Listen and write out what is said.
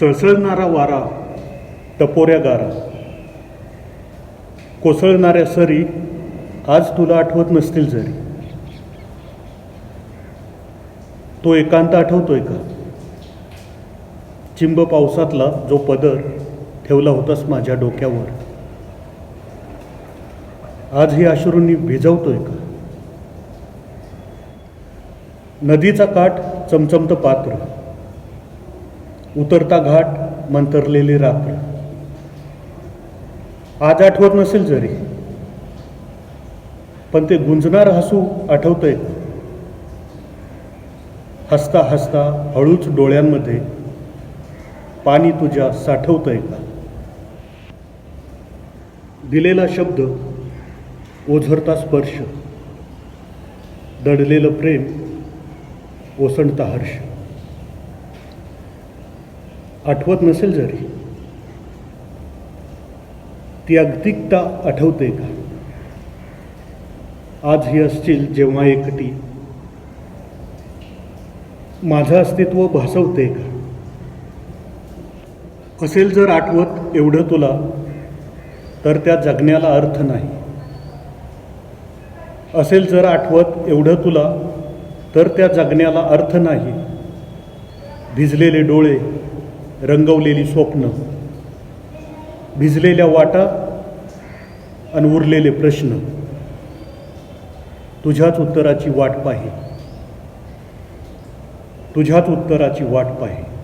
सळसळणारा वारा टपोऱ्या गारा कोसळणाऱ्या सरी आज तुला आठवत नसतील जरी. तो एकांत आठवतोय का? चिंब पावसातला जो पदर ठेवला होतास माझ्या डोक्यावर. आज ही अश्रूंनी भिजवतोय का? नदीचा काठ चमचमतं पात्र. उतरता घाट मंतरलेली रात्र. आज आठवत नसेल जरी पण ते गुंजणार हसू आठवतंय. हसता हसता हळूच डोळ्यांमध्ये पाणी तुझ्या साठवतंय का? दिलेला शब्द ओझरता स्पर्श दडलेलं प्रेम ओसंडता हर्ष. आठवत नसेल जरी ती अगतिकता आठवते का? आज ही असतील जेव्हा एकटी. माझं अस्तित्व भासवते का? असेल जर आठवत एवढं तुला तर त्या जगण्याला अर्थ नाही. असेल जर आठवत एवढं तुला तर त्या जगण्याला अर्थ नाही. भिजलेले डोळे रंगवलेली स्वप्न भिजलेल्या वाटा आणि उरलेले प्रश्न. तुझ्याच उत्तराची वाट पाहे. तुझ्याच उत्तराची वाट पाहे.